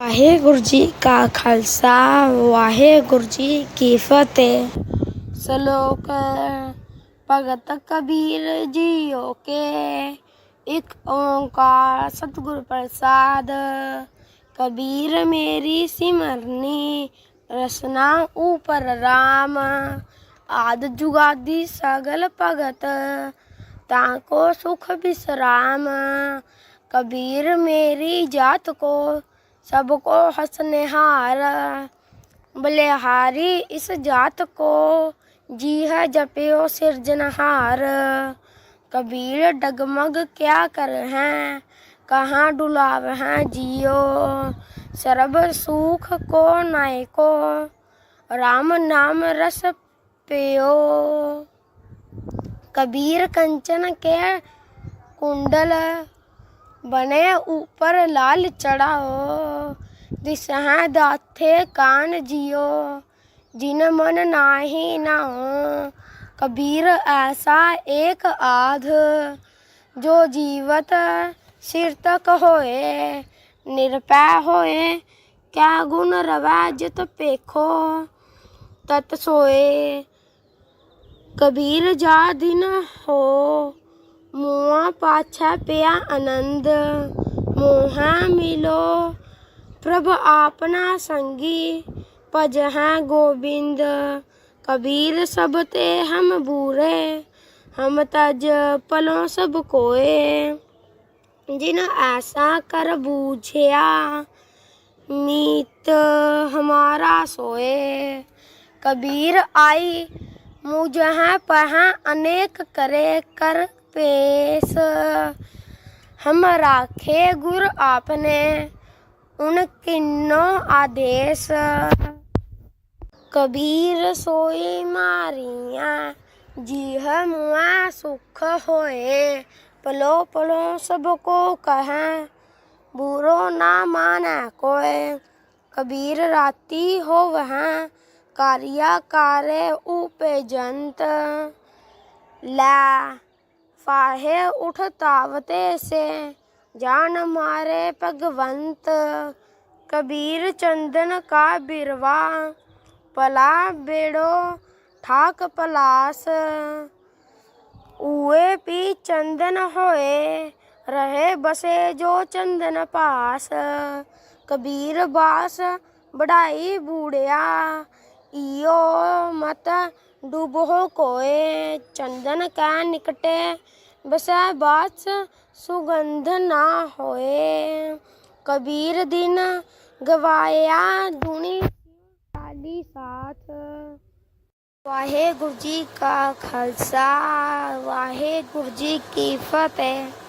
वाहे गुरु जी का खालसा वाहे गुरु जी की फतेह। सलोक भगत कबीर जियो के एक ओंकार सतगुरु प्रसाद। कबीर मेरी सिमरनी, रसना ऊपर राम। आद जुगादि सगल भगत, ताको सुख विश्राम। कबीर मेरी जात को सबको हंसनिहार बलिहारी, इस जात को जी है जपियो सिरजनहार कबीर डगमग क्या कर हैं, कहाँ डुलाव हैं जियो। सर्व सुख को नाय को राम नाम रस पियो कबीर कंचन के कुंडल बने ऊपर लाल चढ़ाओ दिशा दाथे कान जियो जिन मन नाही नाओ कबीर ऐसा एक आध जो जीवत सिर तक होए निरपै होए क्या गुण रवै जित पेखो तत सोए कबीर जा दिन हो पाछा पिया आनंद। मोहा मिलो। प्रभ आपना संगी। भज है गोविंद। कबीर सब ते हम बूरे। हम तज पलों सब कोए। जिन ऐसा कर बूझिया। मीत हमारा सोए। कबीर आई मुझ पहा अनेक करे कर पेश हम राखे गुर आपने, उन किन्नो आदेश। कबीर सोई मारिया, जीह मुआ सुख होए। पलो पलो सबको कहें, बुरो ना माने कोय कबीर राती हो वह कारिया कारे ऊपे जंत। ला फाहे उठ तावते से जान मारे भगवंत कबीर चंदन का बिरवा पला बेड़ो ठाक पलास उए पी चंदन होए रहे बसे जो चंदन पास कबीर बास बढ़ाई बूढ़िया इयो मत डूबो कोए चंदन का निकटे बसा बास सुगंध ना होए कबीर दिन गवाया दुनी काली साथ वाहे गुरु जी का खालसा वाहे गुरु जी की फतेह